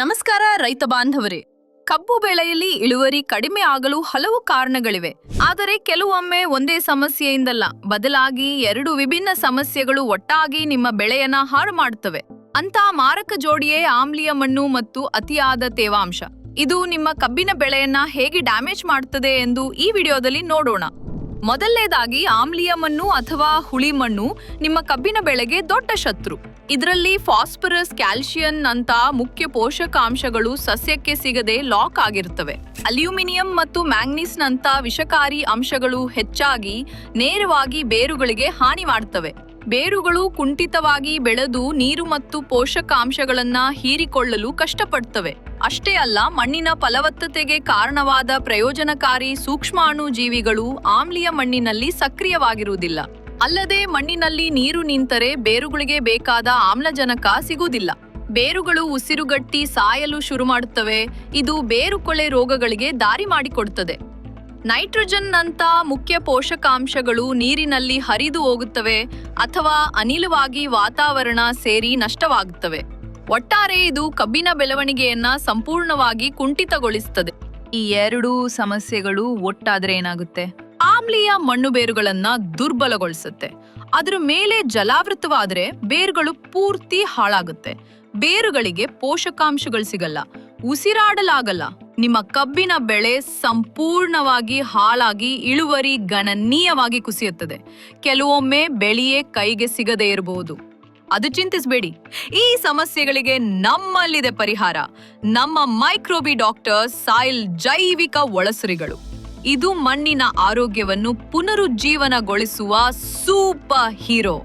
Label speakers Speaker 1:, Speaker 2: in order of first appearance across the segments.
Speaker 1: ನಮಸ್ಕಾರ ರೈತ ಬಾಂಧವರೇ. ಕಬ್ಬು ಬೆಳೆಯಲ್ಲಿ ಇಳುವರಿ ಕಡಿಮೆ ಆಗಲು ಹಲವು ಕಾರಣಗಳಿವೆ. ಆದರೆ ಕೆಲವೊಮ್ಮೆ ಒಂದೇ ಸಮಸ್ಯೆಯಿಂದಲ್ಲ. ಬದಲಾಗಿ ಎರಡು ವಿಭಿನ್ನ ಸಮಸ್ಯೆಗಳು ಒಟ್ಟಾಗಿ ನಿಮ್ಮ ಬೆಳೆಯನ್ನ ಹಾಳು ಮಾಡುತ್ತವೆ. ಅಂತ ಮಾರಕ ಜೋಡಿಯೇ ಆಮ್ಲೀಯ ಮಣ್ಣು ಮತ್ತು ಅತಿಯಾದ ತೇವಾಂಶ. ಇದು ನಿಮ್ಮ ಕಬ್ಬಿನ ಬೆಳೆಯನ್ನ ಹೇಗೆ ಡ್ಯಾಮೇಜ್ ಮಾಡುತ್ತದೆ ಎಂದು ಈ ವಿಡಿಯೋದಲ್ಲಿ ನೋಡೋಣ. ಮೊದಲನೇದಾಗಿ ಆಮ್ಲಿಯ ಮಣ್ಣು ಅಥವಾ ಹುಳಿ ಮಣ್ಣು ನಿಮ್ಮ ಕಬ್ಬಿನ ಬೆಳೆಗೆ ದೊಡ್ಡ ಶತ್ರು. ಇದರಲ್ಲಿ ಫಾಸ್ಫರಸ್ ಕ್ಯಾಲ್ಸಿಯಂ ಅಂತ ಮುಖ್ಯ ಪೋಷಕಾಂಶಗಳು ಸಸ್ಯಕ್ಕೆ ಸಿಗದೆ ಲಾಕ್ ಆಗಿರುತ್ತವೆ. ಅಲ್ಯೂಮಿನಿಯಂ ಮತ್ತು ಮ್ಯಾಂಗ್ನೀಸ್ ನಂತ ವಿಷಕಾರಿ ಅಂಶಗಳು ಹೆಚ್ಚಾಗಿ ನೇರವಾಗಿ ಬೇರುಗಳಿಗೆ ಹಾನಿ ಮಾಡುತ್ತವೆ ಬೇರುಗಳು ಕುಂಠಿತವಾಗಿ ಬೆಳೆದು ನೀರು ಮತ್ತು ಪೋಷಕಾಂಶಗಳನ್ನ ಹೀರಿಕೊಳ್ಳಲು ಕಷ್ಟಪಡ್ತವೆ. ಅಷ್ಟೇ ಅಲ್ಲ, ಮಣ್ಣಿನ ಫಲವತ್ತತೆಗೆ ಕಾರಣವಾದ ಪ್ರಯೋಜನಕಾರಿ ಸೂಕ್ಷ್ಮಾಣು ಜೀವಿಗಳು ಆಮ್ಲಿಯ ಮಣ್ಣಿನಲ್ಲಿ ಸಕ್ರಿಯವಾಗಿರುವುದಿಲ್ಲ. ಅಲ್ಲದೆ ಮಣ್ಣಿನಲ್ಲಿ ನೀರು ನಿಂತರೆ ಬೇರುಗಳಿಗೆ ಬೇಕಾದ ಆಮ್ಲಜನಕ ಸಿಗುವುದಿಲ್ಲ. ಬೇರುಗಳು ಉಸಿರುಗಟ್ಟಿ ಸಾಯಲು ಶುರು ಮಾಡುತ್ತವೆ ಇದು ಬೇರುಕೊಳೆ ರೋಗಗಳಿಗೆ ದಾರಿ ಮಾಡಿಕೊಡುತ್ತದೆ ನೈಟ್ರೋಜನ್ ನಂತ ಮುಖ್ಯ ಪೋಷಕಾಂಶಗಳು ನೀರಿನಲ್ಲಿ ಹರಿದು ಹೋಗುತ್ತವೆ ಅಥವಾ ಅನಿಲವಾಗಿ ವಾತಾವರಣ ಸೇರಿ ನಷ್ಟವಾಗುತ್ತವೆ. ಒಟ್ಟಾರೆ ಇದು ಕಬ್ಬಿನ ಬೆಳವಣಿಗೆಯನ್ನ ಸಂಪೂರ್ಣವಾಗಿ ಕುಂಠಿತಗೊಳಿಸುತ್ತದೆ. ಈ ಎರಡೂ ಸಮಸ್ಯೆಗಳು ಒಟ್ಟಾದ್ರೆ ಏನಾಗುತ್ತೆ? ಆಮ್ಲೀಯ ಮಣ್ಣು ಬೇರುಗಳನ್ನ ದುರ್ಬಲಗೊಳಿಸುತ್ತೆ. ಅದರ ಮೇಲೆ ಜಲಾವೃತವಾದ್ರೆ ಬೇರುಗಳು ಪೂರ್ತಿ ಹಾಳಾಗುತ್ತೆ. ಬೇರುಗಳಿಗೆ ಪೋಷಕಾಂಶಗಳು ಸಿಗಲ್ಲ. ಉಸಿರಾಡಲಾಗಲ್ಲ. ನಿಮ್ಮ ಕಬ್ಬಿನ ಬೆಳೆ ಸಂಪೂರ್ಣವಾಗಿ ಹಾಳಾಗಿ ಇಳುವರಿ ಗಣನೀಯವಾಗಿ ಕುಸಿಯುತ್ತದೆ. ಕೆಲವೊಮ್ಮೆ ಬೆಳೆಯೇ ಕೈಗೆ ಸಿಗದೇ ಇರಬಹುದು. ಅದು ಚಿಂತಿಸಬೇಡಿ. ಈ ಸಮಸ್ಯೆಗಳಿಗೆ ನಮ್ಮಲ್ಲಿದೆ ಪರಿಹಾರ. ನಮ್ಮ ಮೈಕ್ರೋಬಿ ಡಾಕ್ಟರ್ ಸಾಯಿಲ್ ಜೈವಿಕ ಒಳಸರಿಗಳು. ಇದು ಮಣ್ಣಿನ ಆರೋಗ್ಯವನ್ನು ಪುನರುಜ್ಜೀವನಗೊಳಿಸುವ ಸೂಪರ್ ಹೀರೋ.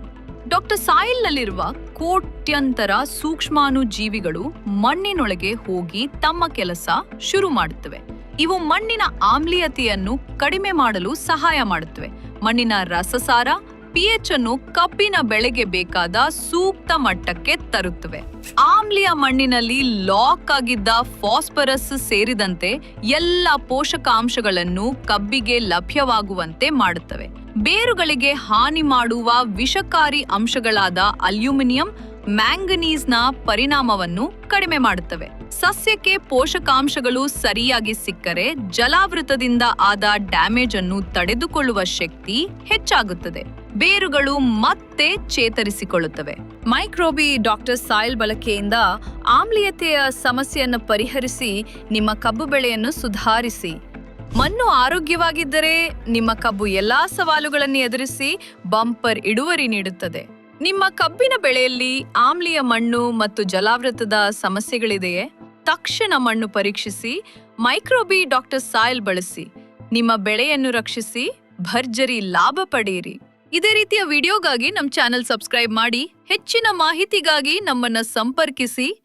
Speaker 1: ಡಾಕ್ಟರ್ ಸಾಯಿಲ್ನಲ್ಲಿರುವ ಕೋಟ್ಯಂತರ ಸೂಕ್ಷ್ಮಾನು ಜೀವಿಗಳು ಮಣ್ಣಿನೊಳಗೆ ಹೋಗಿ ತಮ್ಮ ಕೆಲಸ ಶುರು ಮಾಡುತ್ತವೆ. ಇವು ಮಣ್ಣಿನ ಆಮ್ಲೀಯತೆಯನ್ನು ಕಡಿಮೆ ಮಾಡಲು ಸಹಾಯ ಮಾಡುತ್ತವೆ. ಮಣ್ಣಿನ ರಸಸಾರ ಪಿಎಚ್ ಅನ್ನು ಕಬ್ಬಿನ ಬೆಳೆಗೆ ಬೇಕಾದ ಸೂಕ್ತ ಮಟ್ಟಕ್ಕೆ ತರುತ್ತವೆ. ಆಮ್ಲಿಯ ಮಣ್ಣಿನಲ್ಲಿ ಲಾಕ್ ಆಗಿದ್ದ ಫಾಸ್ಫರಸ್ ಸೇರಿದಂತೆ ಎಲ್ಲ ಪೋಷಕಾಂಶಗಳನ್ನು ಕಬ್ಬಿಗೆ ಲಭ್ಯವಾಗುವಂತೆ ಮಾಡುತ್ತವೆ. ಬೇರುಗಳಿಗೆ ಹಾನಿ ಮಾಡುವ ವಿಷಕಾರಿ ಅಂಶಗಳಾದ ಅಲ್ಯೂಮಿನಿಯಂ ಮ್ಯಾಂಗನೀಸ್ನ ಪರಿಣಾಮವನ್ನು ಕಡಿಮೆ ಮಾಡುತ್ತವೆ. ಸಸ್ಯಕ್ಕೆ ಪೋಷಕಾಂಶಗಳು ಸರಿಯಾಗಿ ಸಿಕ್ಕರೆ ಜಲಾವೃತದಿಂದ ಆದ ಡ್ಯಾಮೇಜ್ ಅನ್ನು ತಡೆದುಕೊಳ್ಳುವ ಶಕ್ತಿ ಹೆಚ್ಚಾಗುತ್ತದೆ. ಬೇರುಗಳು ಮತ್ತೆ ಚೇತರಿಸಿಕೊಳ್ಳುತ್ತವೆ. ಮೈಕ್ರೋಬಿ ಡಾಕ್ಟರ್ ಸಾಯಿಲ್ ಬಳಕೆಯಿಂದ ಆಮ್ಲೀಯತೆಯ ಸಮಸ್ಯೆಯನ್ನು ಪರಿಹರಿಸಿ ನಿಮ್ಮ ಕಬ್ಬು ಬೆಳೆಯನ್ನು ಸುಧಾರಿಸಿ. ಮಣ್ಣು ಆರೋಗ್ಯವಾಗಿದ್ದರೆ ನಿಮ್ಮ ಕಬ್ಬು ಎಲ್ಲಾ ಸವಾಲುಗಳನ್ನು ಎದುರಿಸಿ ಬಂಪರ್ ಇಳುವರಿ ನೀಡುತ್ತದೆ. ನಿಮ್ಮ ಕಬ್ಬಿನ ಬೆಳೆಯಲ್ಲಿ ಆಮ್ಲಿಯ ಮಣ್ಣು ಮತ್ತು ಜಲಾವೃತದ ಸಮಸ್ಯೆಗಳಿದೆಯೇ? ತಕ್ಷಣ ಮಣ್ಣು ಪರೀಕ್ಷಿಸಿ, ಮೈಕ್ರೋಬಿ ಡಾಕ್ಟರ್ ಸಾಯಿಲ್ ಬಳಸಿ. ನಿಮ್ಮ ಬೆಳೆಯನ್ನು ರಕ್ಷಿಸಿ, ಭರ್ಜರಿ ಲಾಭ ಪಡೆಯಿರಿ. ಇದೇ ರೀತಿಯ ವಿಡಿಯೋಗಾಗಿ ನಮ್ಮ ಚಾನೆಲ್ ಸಬ್ಸ್ಕ್ರೈಬ್ ಮಾಡಿ, ಹೆಚ್ಚಿನ ಮಾಹಿತಿಗಾಗಿ ನಮ್ಮನ್ನು ಸಂಪರ್ಕಿಸಿ.